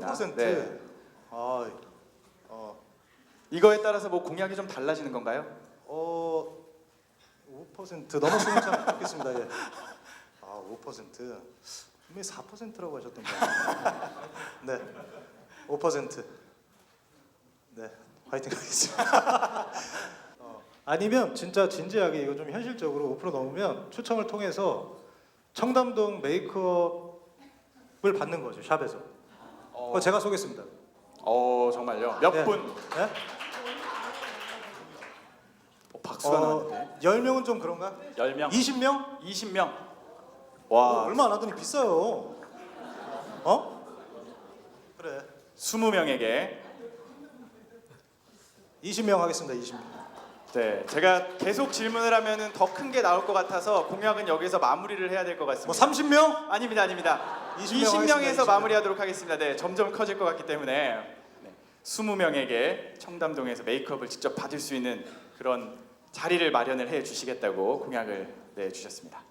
4%. 네. 아, 어, 이거에 따라서 뭐 공약이 좀 달라지는 건가요? 어, 5% 넘었으면 참 좋겠습니다. 예. 아, 5%. 분명히 4%라고 하셨던 거예요. 네, 5%. 네, 화이팅 하겠습니다. 어, 아니면 진짜 진지하게 이거 좀 현실적으로 5% 넘으면 추첨을 통해서 청담동 메이크업을 받는 거죠 샵에서. 어, 그거 제가 쏘겠습니다. 어 정말요? 몇 네. 분? 네? 어, 박수가 어, 나는데. 10명은 좀 그런가? 10명? 20명? 20명? 어, 와, 얼마 안 하더니 비싸요. 어? 그래. 20명에게 20명 하겠습니다. 20명. 네, 제가 계속 질문을 하면은 더 큰 게 나올 것 같아서 공약은 여기서 마무리를 해야 될것뭐 같습니다. 30명? 아닙니다, 아닙니다. 20명 20명에서 하겠습니다, 20명. 마무리하도록 하겠습니다. 네, 점점 커질 것 같기 때문에 네, 20명에게 청담동에서 메이크업을 직접 받을 수 있는 그런 자리를 마련을 해 주시겠다고 공약을 내 주셨습니다.